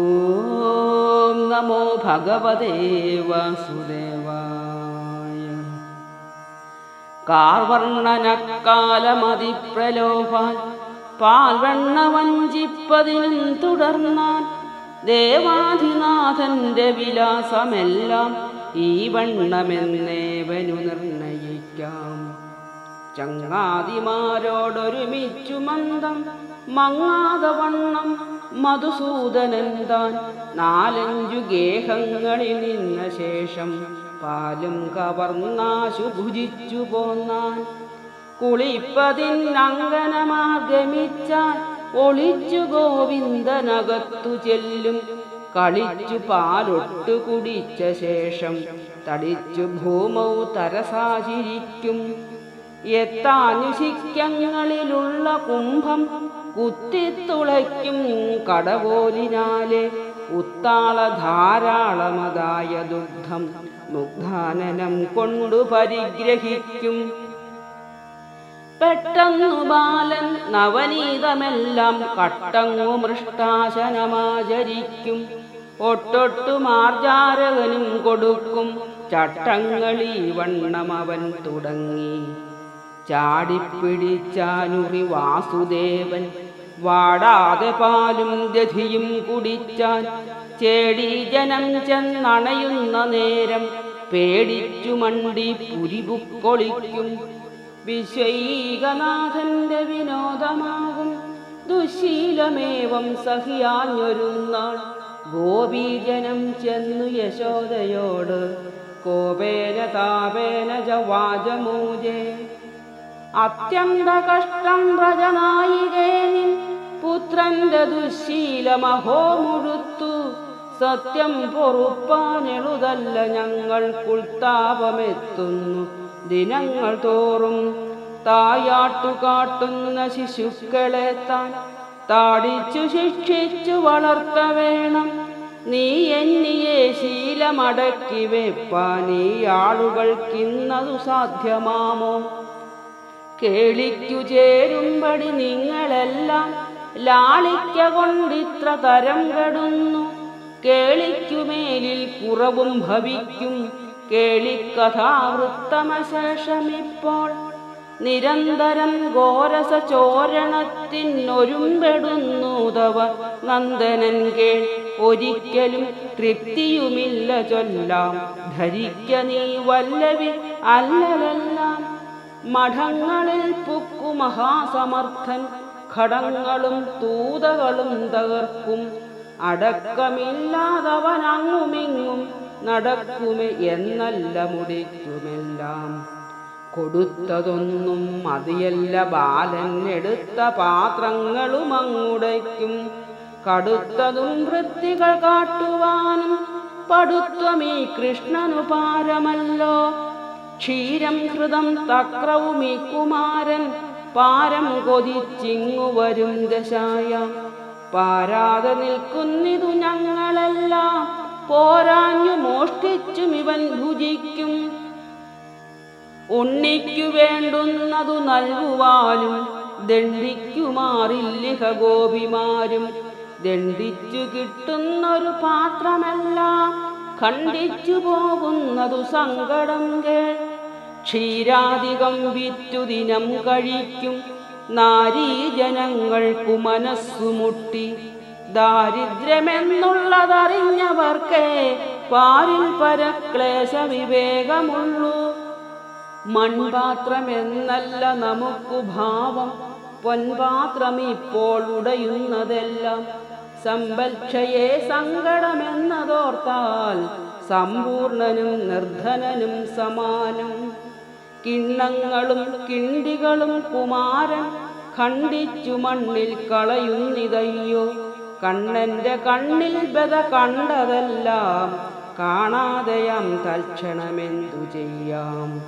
ഓം നമോ ഭഗവതേ വാസുദേവായ കാർവർണനക്കാലമതിപ്രലോഭാൻ പാൽവെണ്ണ വഞ്ചിപ്പതിനും തുടർന്നാൽ ദേവാധിനാഥന്റെ വിലാസമെല്ലാം ഈ വണ്ണമെന്നേവനു നിർണയിക്കാം. ചങ്ങാതിമാരോടൊരുമിച്ചു മന്ദം മങ്ങാത വണ്ണം മധുസൂദനൻ താൻ നാലഞ്ചു ഗേഹങ്ങളിൽ നിന്ന ശേഷം പാലും കവർന്നാശു ഭുജിച്ചു പോന്നാൻ. കുളിപ്പതിനങ്കനമാഗമിച്ചാൽ ഒളിച്ചു ഗോവിന്ദനകത്തു ചെല്ലും. കളിച്ചു പാലൊട്ടു കുടിച്ച ശേഷം തടിച്ചു ഭൂമൗ തരസാചിരിക്കും. എത്താനുശിക്കങ്ങളിലുള്ള കുംഭം കുത്തിത്തുളയ്ക്കും കടവോലിനാലെ ഉത്താള ധാരാളമതായ ദുഗ്ധം മുഗ്ധാനനം കൊണ്ടു പരിഗ്രഹിക്കും. പെട്ടെന്നു ബാലൻ നവനീതമെല്ലാം കട്ടങ്ങു മൃഷ്ടാശനമാചരിക്കും. ഒട്ടൊട്ടു മാർജാരകനും കൊടുക്കും ചട്ടങ്ങളീ വണ്ണം അവൻ തുടങ്ങി. ചാടിപ്പിടിച്ചാനുറി വാസുദേവൻ. വാടാതെ പാലും ഗതിയും കുടിച്ചാൻ ചേടി ജനം ചെന്നണയുന്ന നേരം പേടിച്ചു മണ്ടി പുരിപുക്കൊളിക്കും. വിശ്വൈകനാഥന്റെ വിനോദമാകും. ദുശീലമേവം സഹിയാഞ്ഞൊരുന്നാൾ ഗോപീജനം ചെന്നു യശോദയോട് കോപേന താപേന ജവാജമൂജേ അത്യന്ത കഷ്ടം വ്രജനായികേനിൻ പുത്രന്റെ ദുശീലമഹോ മുഴുത്തു. സത്യം പൊറുപ്പാനെഴുതല്ല ഞങ്ങൾക്കുൾത്താപമെത്തുന്നു ദിനങ്ങൾ തോറും തായാട്ടു കാട്ടുന്ന ശിശുക്കളെ താൻ. താടിച്ചു ശിക്ഷിച്ചു വളർത്ത വേണം. നീ എന്നിയെ ശീലമടക്കി വെപ്പാൻ ഈ ആളുകൾക്കിന്നതു സാധ്യമാമോ? കേളിക്കു ചേരുമ്പടി നിങ്ങളെല്ലാം ലാളിക്ക കൊണ്ടിത്ര തരം കെടുന്നു. കേളിക്കുമേലിൽ കുറവും ഭവിക്കും. കേളിക്കഥാവൃത്തമശേഷമിപ്പോൾ നിരന്തരം ഘോരസ ചോരണത്തിനൊരുമ്പെടുന്നു തവ നന്ദനൻ കേൾ ഒരിക്കലും തൃപ്തിയുമില്ല ചൊല്ലാം. ധരിക്ക നീ വല്ലവി അല്ലലെല്ലാം മഠങ്ങളിൽ പുക്കു മഹാസമർത്ഥൻ ഘടങ്ങളും തൂതകളും തകർക്കും. അടക്കമില്ലാതവനങ്ങുമിങ്ങും നടക്കുമെ എന്നല്ല മുടിക്കുമെല്ലാം. കൊടുത്തതൊന്നും മതിയല്ല ബാലൻ എടുത്ത പാത്രങ്ങളും അങ്ങുടയ്ക്കും. കടുത്തതും വൃത്തികൾ കാട്ടുവാനും പടുത്വമീ കൃഷ്ണനു പാരമല്ലോ ക്ഷീരം ഹൃദം തക്രവുമീ കുമാരൻ പാരം കൊതിച്ചിങ്ങു വരും ദശായ. പാരാതെ നിൽക്കുന്നിതു ഞങ്ങളെല്ലാം പോരാഞ്ഞു മോഷ്ടിച്ചും ഇവൻ ഭുജിക്കും. ഉണ്ണിക്കു വേണ്ടുന്നതു നൽകുവാനും ദണ്ഡിക്കുമാറില്ലിഹ ഗോപിമാരും. ദണ്ഡിച്ചു കിട്ടുന്നൊരു പാത്രമല്ല ഖണ്ഡിച്ചു പോകുന്നതു സങ്കടം കേൾ. ക്ഷീരാധികം വിറ്റു ദിനം കഴിക്കും. നാരീജനങ്ങൾക്കു മനസ്സുമുട്ടി ദാരിദ്ര്യമെന്നുള്ളതറിഞ്ഞവർക്കേ പാരിൽ പരക്ലേശ വിവേകമുള്ളൂ. മൺപാത്രമെന്നല്ല നമുക്കു ഭാവം. പൊൻപാത്രം ഇപ്പോൾ ഉടയുന്നതെല്ലാം. സമ്പൽക്ഷയെ സങ്കടമെന്നതോർത്താൽ സമ്പൂർണനും നിർധനനും സമാനം. കിണ്ണങ്ങളും കിണ്ടികളും കുമാരൻ ഖണ്ഡിച്ചു മണ്ണിൽ കളയുന്നിതയ്യോ? കണ്ണന്റെ കണ്ണിൽ ബത കണ്ടതെല്ലാം കാണാതെയാം തൽക്ഷണമെന്തു ചെയ്യാം?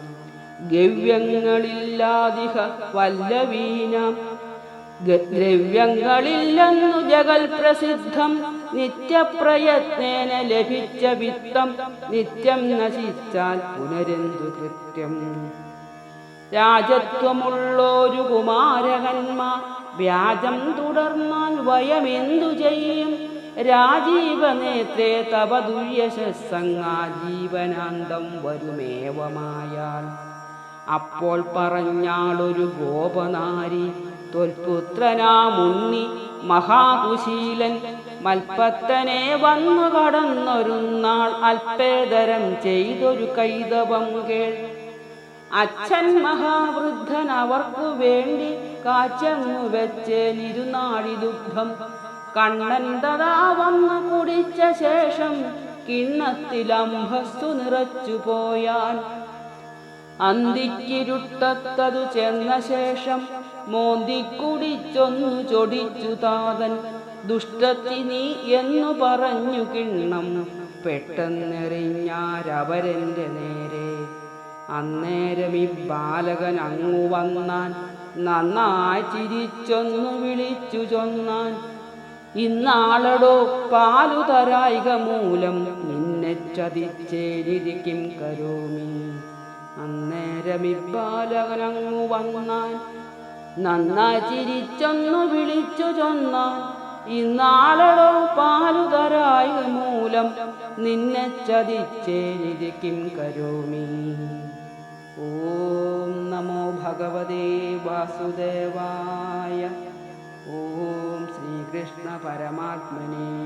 ഗവ്യങ്ങളില്ലാതിഹ വല്ലവീനാം ദ്രവ്യങ്ങളില്ലെന്നു ജഗൽ പ്രസിദ്ധം നിത്യപ്രയത്നേന ലഭിച്ച വിത്തം നിത്യം നശിച്ചാൽ പുനരെന്തു കൃത്യം? രാജത്വമുള്ളൊരു കുമാരകന്മാർ വ്യാജം തുടർന്നാൽ വയമെന്തു ചെയ്യും? രാജീവനേത്രേ ദുര്യശസ്സങ്ങാ ജീവനാന്തം വരുമേവമായാൽ. അപ്പോൾ പറഞ്ഞാളൊരു ഗോപനാരി തൊൽപുത്രനാമുണ്ണി മഹാകുശീലൻ. മൽപ്പത്തനെ വന്നു കടന്നൊരു നാൾ ചെയ്തൊരു കൈതവം കേൾ. അച്ഛൻ മഹാവൃദ്ധൻ അവർക്കു വേണ്ടി കാച്ചങ്ങു വെച്ചേനിരുനാഴി ദുഃഖം. കണ്ണൻ തഥാ വന്നു കുടിച്ച ശേഷം കിണ്ണത്തിലംഭസ്തു നിറച്ചു പോയാൻ. അന്തിക്കിരുട്ടത്തതു ചെന്ന ശേഷം മോന്തിക്കുടിച്ചൊന്നു ചൊടിച്ചു താതൻ. ദുഷ്ടത്തി നീ എന്നു പറഞ്ഞു കിണ്ണം. പെട്ടെന്നെറിഞ്ഞാരവരെ നേരെ. അന്നേരം ഈ ബാലകൻ അങ്ങു വന്നാൻ നന്നായി ചിരിച്ചൊന്നു വിളിച്ചു ചൊന്നാൻ. ഇന്നാളടോ പാലു തരായിക മൂലം നിന്നെ ചതിച്ചേരിക്കും കരോമി. അന്നേരം വന്നാൽ നന്നായി ചിരിച്ചൊന്നു വിളിച്ചു ചൊന്നാൽ ഇന്നാളടോ പാലുതരായ മൂലം നിന്നെ ചതിച്ചേരിക്കും കരോമി. ഓം നമോ ഭഗവതേ വാസുദേവായ. ഓം ശ്രീകൃഷ്ണ പരമാത്മനേ.